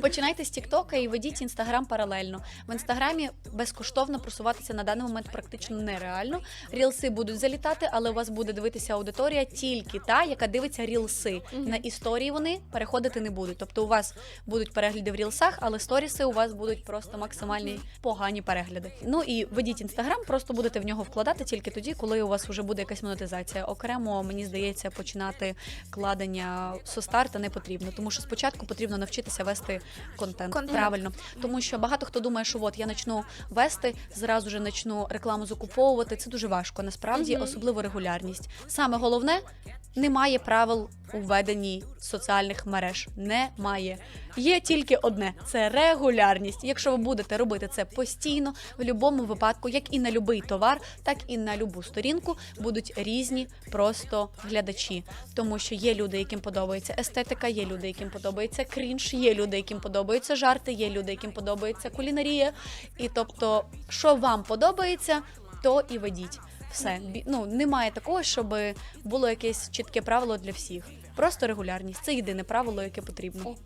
Починайте з Тіктока і ведіть інстаграм паралельно. В інстаграмі безкоштовно просуватися на даний момент практично нереально. Рілси будуть залітати, але у вас буде дивитися аудиторія тільки та, яка дивиться рілси. На історії вони переходити не будуть. Тобто у вас будуть перегляди в рілсах, але сторіси у вас будуть просто максимальні погані перегляди. Ну і ведіть інстаграм, просто будете в нього вкладати тільки тоді, коли у вас вже буде якась монетизація. Окремо, мені здається, починати кладення со старта не потрібно, тому що спочатку потрібно навчитися вести контент, Контент. правильно. Тому що багато хто думає, що от я почну вести, зразу же почну рекламу закуповувати. Це дуже важко. Насправді, Мгм. особливо регулярність. Саме головне немає правил у веденні соціальних мереж. Немає. Є тільки одне це регулярність. Якщо ви будете робити це постійно, в будь-якому випадку, як і на будь-який товар, так і на будь-яку сторінку будуть різні просто глядачі. Тому що є люди, яким подобається естетика, є люди, яким подобається крінж, є люди, яким подобаються жарти, є люди, яким подобається кулінарія. І тобто, що вам подобається, то і ведіть. Все ну немає такого, щоб було якесь чітке правило для всіх. Просто регулярність. Це єдине правило, яке потрібно.